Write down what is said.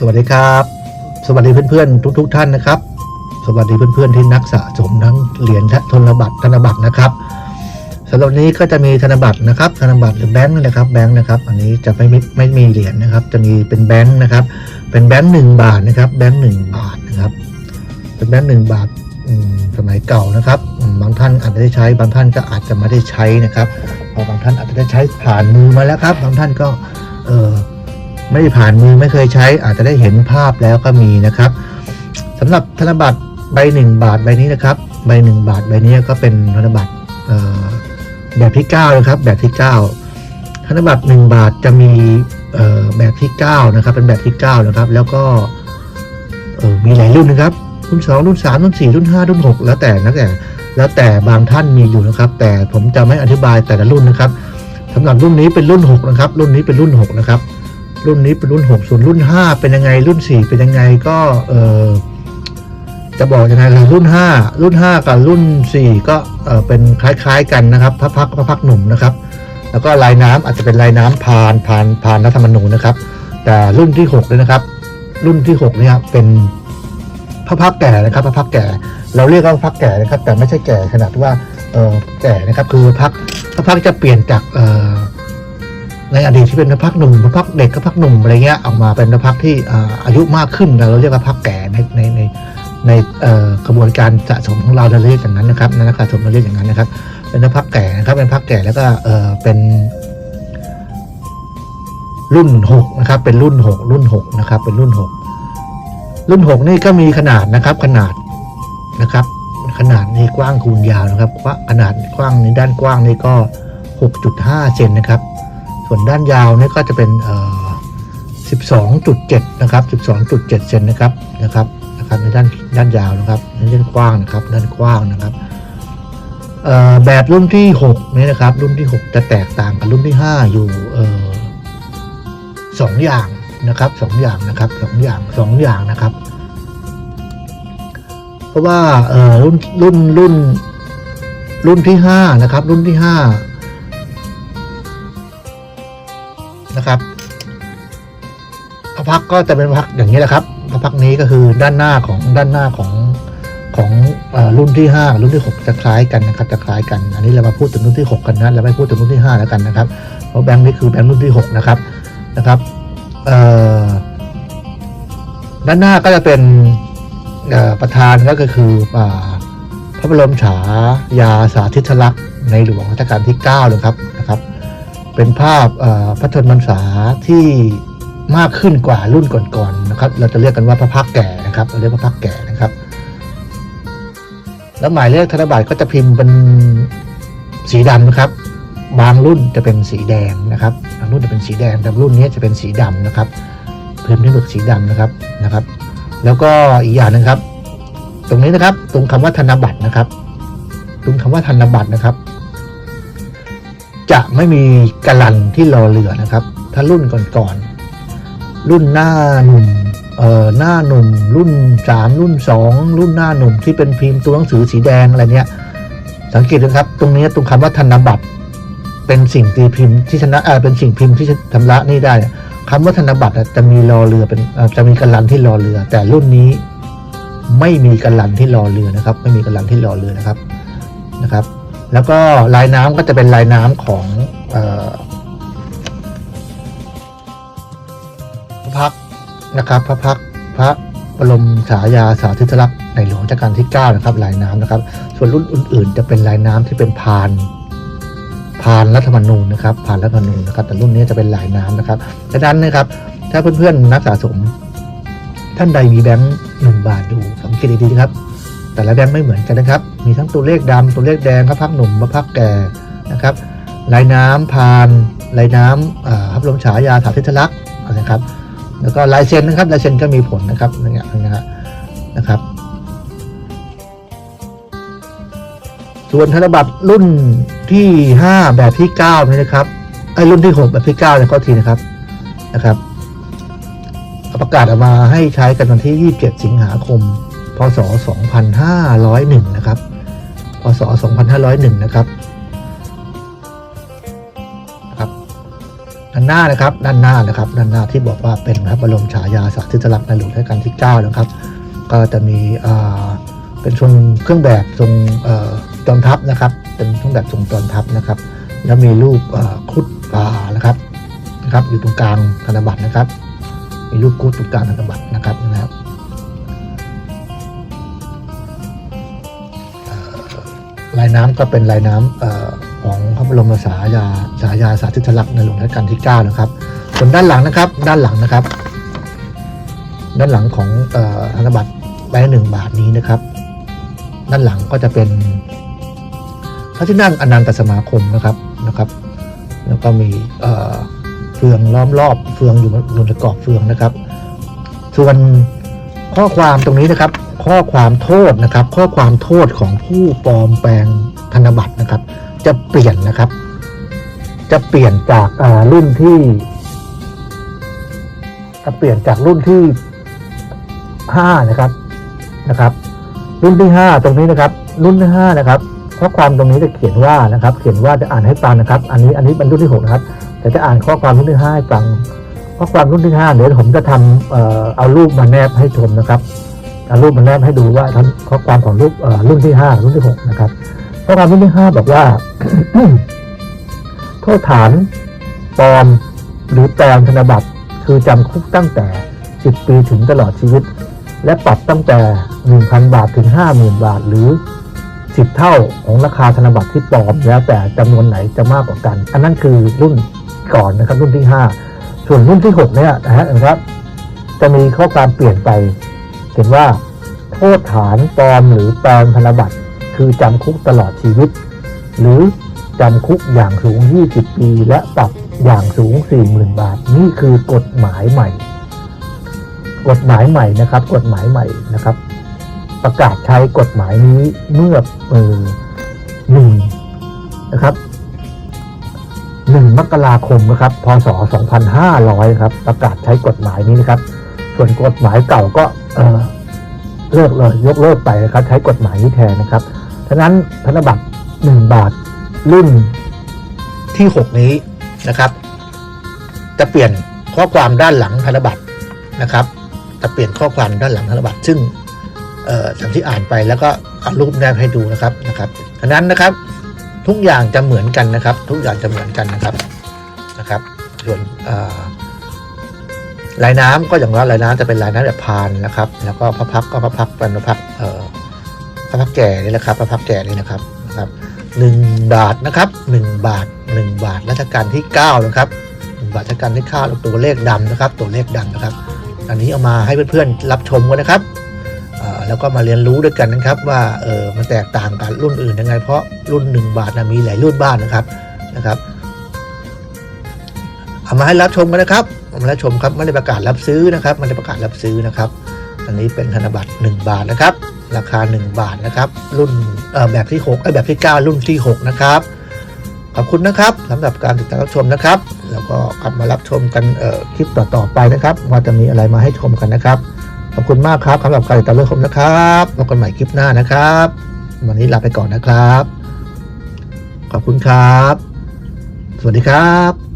สวัสดีครับ สวัสดีเพื่อนๆ ทุก ๆ ท่านนะครับ สวัสดีเพื่อนๆที่นักสะสมทั้งเหรียญและธนบัตรธนบัตรนะครับสำหรับนี้ก็จะมีธนบัตรนะครับ ธนบัตรหรือแบงค์นะครับแบงค์นะครับ อันนี้จะไม่มีไม่มีเหรียญนะครับ จะมีเป็นแบงค์นะครับ เป็นแบงค์หนึ่งบาทนะครับแบงค์หนึ่งบาทนะครับ เป็นแบงค์หนึ่งบาทสมัยเก่านะครับบางท่านอาจจะได้ใช้บางท่านก็อาจจะไม่ได้ใช้นะครับพราะบางท่านอาจจะได้ใช้ผ่านมือมาแล้วครับ บางท่านก็เออ ไม่ได้ผ่านมือไม่เคยใช้ อาจจะได้เห็นภาพแล้วก็มีนะครับสำหรับธนบัตรใบหนึ่งบาทใบนี้นะครับ ใบหนึ่งบาทใบนี้ก็เป็นธนบัตรแบบที่9นะครับแบบที่ 9 ธนบัตร1บาทจะมีแบบที่9นะครับเป็นแบบที่9นะครับแล้วก็มีหลายรุ่นนะครับรุ่น2รุ่น3รุ่น4รุ่น5รุ่น6 แล้วแต่นะแต่แล้วแต่บางท่านมีอยู่นะครับ แต่ผมจะไม่อธิบายแต่ละรุ่นนะครับสำหรับรุ่นนี้เป็นรุ่น 6 นะครับ รุ่นนี้เป็นรุ่น 6 นะครับ รุ่นนี้เป็นรุ่น 6 ส่วนรุ่น 5 เป็นยังไงรุ่น 4 เป็นยังไงก็เออจะบอกยังไงล่ะรุ่น 5 รุ่น 5 กับรุ่น 4 ก็เออเป็นคล้ายๆกันนะครับพระพักพระพักหนุ่มนะครับ แล้วก็ลายน้ำอาจจะเป็นลายน้ำพานพานพานรัฐธรรมนูญนะครับ แต่รุ่นที่6เลยนะครับ รุ่นที่6เนี่ยเป็นพระพักแก่นะครับพระพักแก่ เราเรียกว่าพระพักแก่นะครับ แต่ไม่ใช่แก่ขนาดที่ว่าเออแก่นะครับคือพระพักพระพักจะเปลี่ยนจากเออ ในอดีตที่เป็นพระพักหนุ่มพระพักเด็กพระพักหนุ่มอะไรเงี้ยออกมาเป็นพระพักที่อายุมากขึ้นเราเรียกว่าพักแก่ในในในในกระบวนการสะสมของเราเราเรียกอย่างนั้นนะครับนักสะสมเราเรียกอย่างนั้นนะครับ เป็นพระพักแก่นะครับเป็นพักแก่แล้วก็เป็นรุ่นหกนะครับเป็นรุ่นหกรุ่นหกนะครับเป็นรุ่นหกรุ่นหกนี่ก็มีขนาดนะครับขนาดนะครับ ขนาดนี้กว้างคูณยาวนะครับขนาดกว้างในด้านกว้างนี่ก็ 6.5เซนนะครับ ส่วนด้านยาวนี่ก็จะเป็น12.7 นะครับ 12.7 เซนนะครับ นะครับ นะครับ ในด้านด้านยาวนะครับ ในด้านกว้างนะครับ ด้านกว้างนะครับ แบบรุ่นที่6นี่นะครับ รุ่นที่ 6 จะแตกต่างกับรุ่นที่ 5 อยู่สองอย่างนะครับสองอย่างนะครับสองอย่างสองอย่างนะครับ เพราะว่ารุ่นรุ่นรุ่นรุ่นที่ 5 นะครับ รุ่นที่ 5 นะครับพระพักก็จะเป็นพักอย่างนี้แหละครับพระพักนี้ก็คือด้านหน้าของด้านหน้าของของอรุ่นที่ห้ารุ่นที่หกจะคล้ายกันนะครับจะคล้ายกัน อันนี้เรามาพูดถึงรุ่นที่หกกันนะเราไม่พูดถึงรุ่นที่ห้าแล้วกันนะครับเพราะแบงค์นี้คือแบงค์รุ่นที่หกนะครับนะครับด้านหน้าก็จะเป็นประธานก็คือพระบรมฉายาสาธิสลักษณ์ในหลวงรัชกาลที่9นะครับ เป็นภาพพระชนมรรษาที่มากขึ้นกว่ารุ่นก่อนๆนะครับ เราจะเรียกกันว่าพระพักแก่นะครับเราเรียกว่าพระพักแก่นะครับ แล้วหมายเลขธนบัตรก็จะพิมพ์เป็นสีดำนะครับ บางรุ่นจะเป็นสีแดงนะครับบางรุ่นจะเป็นสีแดงแต่รุ่นนี้จะเป็นสีดำนะครับ พิมพ์ด้วยหมึกสีดำนะครับนะครับ แล้วก็อีกอย่างหนึงครับ ตรงนี้นะครับ ตรงคำว่าธนบัตรนะครับ ตรงคำว่าธนบัตรนะครับ จะไม่มีกลันที่รอเรือนะครับ ถ้ารุ่นก่อนๆรุ่นหน้าหนุ่มเอ่อหน้าหนุ่ม รุ่นสามรุ่นสองรุ่นหน้าหนุ่มที่เป็นพิมพ์ตัวหนังสือสีแดงอะไรเนี้ยสังเกตดูครับ ตรงนี้ตรงคำว่าธนบัตรเป็นสิ่งตีพิมพ์ที่ชนะเออเป็นสิ่งพิมพ์ที่ชำระนี่ได้คำว่าธนบัตรจะมีรอเรือเป็นจะมีกลันที่รอเรือ แต่รุ่นนี้ไม่มีกระลันที่รอเรือนะครับ ไม่มีกระลันที่รอเรือนะครับนะครับ แล้วก็ลายน้ำก็จะเป็นลายน้ำของออพระพักนะครับพระพักตร์พระบรมฉายาสาธิสลักษณ์ในหลวงรัชกาลที่9นะครับลายน้ำนะครับ ส่วนรุ่นอื่น ๆ จะเป็นลายน้ำที่เป็นพานพานรัฐธรรมนูญนะครับพานรัฐธรรมนูญนะครับ แต่รุ่นนี้จะเป็นลายน้ำนะครับดังนั้นนะครับ ถ้าเพื่อนๆนักสะสม ท่านใดมีแบงค์หนึ่งบาทอยู่สังเกตดีๆครับ แต่ละแบงค์ไม่เหมือนกันนะครับ มีทั้งตัวเลขดำตัวเลขแดงพระพักหนุ่มพระพักแก่นะครับลายน้ำพานลายน้ำอ่าพระบรมฉายาถาทิศลักษณ์นะครับ แล้วก็ลายเซ็นนะครับลายเซ็นก็มีผลนะครับอย่างเงี้ยนะครับนะครับส่วนธนบัตรรุ่นที่ 5 แบบที่9นี่นะครับไอ้รุ่นที่ 6 แบบที่9เนี่ยก็ทีนะครับนะครับประกาศออกมาให้ใช้กันวันที่ 27 สิงหาคม พศ 2501 นะครับ พศ 2501 นะครับครับด้านหน้านะครับด้านหน้านะครับด้านหน้าที่บอกว่าเป็นพระบรมฉายาสาธิสลักษณ์ในหลวงรัชกาลที่ 9 นะครับ ก็จะมีอ่าเป็นทรงเครื่องแบบทรงเอ่อจอมทัพนะครับ เป็นเครื่องแบบทรงจอมทัพนะครับ แล้วมีรูปอ่อครุดป่านะครับนะครับ อยู่ตรงกลางธนบัตรนะครับ มีรูปครุดตรงกลางธนบัตรนะครับนะครับ ลายน้ำก็เป็นลายน้ำเอ่อของพระบรมฉายาฉายาสาธิสลักษณ์ในหลวงรัชกาลที่9นะครับ ส่วนด้านหลังนะครับ ด้านหลังนะครับ ด้านหลังของธนบัตรใบหนึ่งบาทนี้นะครับ ด้านหลังก็จะเป็นพระที่นั่งอนันตสมาคมนะครับนะครับ แล้วก็มีเอ่อเฟืองล้อมรอบเฟืองอยู่บนกรอบเฟืองนะครับ ส่วน ข้อความตรงนี้นะครับ ข้อความโทษนะครับ ข้อความโทษของผู้ปลอมแปลงธนบัตรนะครับ จะเปลี่ยนนะครับ จะเปลี่ยนจากรุ่นที่จะเปลี่ยนจากรุ่นที่ห้านะครับนะครับ รุ่นที่ห้าตรงนี้นะครับ รุ่นที่ห้านะครับข้อความตรงนี้จะเขียนว่านะครับ เขียนว่าจะอ่านให้ฟังนะครับ อันนี้อันนี้เป็นรุ่นที่หกนะครับแต่จะอ่านข้อความรุ่นที่ห้าให้ฟัง ข้อความรุ่นที่ห้าเดี๋ยวผมจะทำเอ่อเอารูปมาแนบให้ชมนะครับเอารูปมาแนบให้ดูว่าทั้งข้อความของรูปเอ่อรุ่นที่ห้ารุ่นที่หกนะครับ ข้อความรุ่นที่ห้าบอกว่า โทษฐานปลอมหรือแปลงธนบัตรคือจำคุกตั้งแต่ 10 ปีถึงตลอดชีวิต และปรับตั้งแต่ 1,000 บาทถึง 50,000 บาท หรือ 10 เท่าของราคาธนบัตรที่ปลอมแล้วแต่จำนวนไหนจะมากกว่ากัน อันนั้นคือรุ่นก่อนนะครับรุ่นที่ 5 ส่วนรุ่นที่6เนี่ยนะฮะนะครับ จะมีข้อความเปลี่ยนไปเขียนว่า โทษฐานปลอมหรือแปลงธนบัตร คือจำคุกตลอดชีวิต หรือจำคุกอย่างสูง 20 ปี และปรับอย่างสูง 40,000 บาท นี่คือกฎหมายใหม่ กฎหมายใหม่นะครับ กฎหมายใหม่นะครับ ประกาศใช้กฎหมายนี้เมื่อเออหนึ่งนะครับ หนึ่งมกราคมนะครับ พศ 2500 ครับ ประกาศใช้กฎหมายนี้นะครับ ส่วนกฎหมายเก่าก็เออเลิกเลยยกเลิกไปนะครับ ใช้กฎหมายนี้แทนนะครับฉะนั้นธนบัตรหนึ่งบาทรุ่นที่หกนี้นะครับ จะเปลี่ยนข้อความด้านหลังธนบัตรนะครับ จะเปลี่ยนข้อความด้านหลังธนบัตรซึ่งเอออย่างที่อ่านไปแล้วก็เอารูปแนบให้ดูนะครับนะครับฉะนั้นนะครับ ทุกอย่างจะเหมือนกันนะครับ ทุกอย่างจะเหมือนกันนะครับนะครับ ส่วนลายน้ำก็อย่างว่าลายน้ำจะเป็นลายน้ำแบบพานนะครับ แล้วก็พระพักก็พระพักเป็นพระพักตร์เอ่อพระพักแก่นี่แหละครับ พระพักแก่นี่นะครับนะครับหนึ่งบาทนะครับหนึ่งบาทหนึ่งบาทรัชกาลที่เก้านะครับหนึ่งบาทรัชกาลที่เก้าตัวเลขดำนะครับ ตัวเลขดำนะครับ อันนี้เอามาให้เพื่อนๆรับชมกันนะครับ แล้วก็มาเรียนรู้ด้วยกันนะครับ ว่าเออมันแตกต่างกับรุ่นอื่นยังไง เพราะรุ่น 1 บาทนะมีหลายรุ่นบ้านนะครับนะครับเอามาให้รับชมกันนะครับเอามารับชมครับไม่ได้ประกาศรับซื้อนะครับไม่ได้ประกาศรับซื้อนะครับ อันนี้เป็นธนบัตร 1 บาทนะครับ ราคา 1 บาทนะครับ รุ่นเออแบบที่6ไอ้แบบที่ 9 รุ่นที่ 6 นะครับขอบคุณนะครับสำหรับการติดตามรับชมนะครับ แล้วก็กลับมารับชมกันคลิปต่อๆไปนะครับ ว่าจะมีอะไรมาให้ชมกันนะครับ คุณมากครับสำหรับการติดตามรับชมนะครับพบกันใหม่คลิปหน้านะครับ วันนี้ลาไปก่อนนะครับ ขอบคุณครับ สวัสดีครับ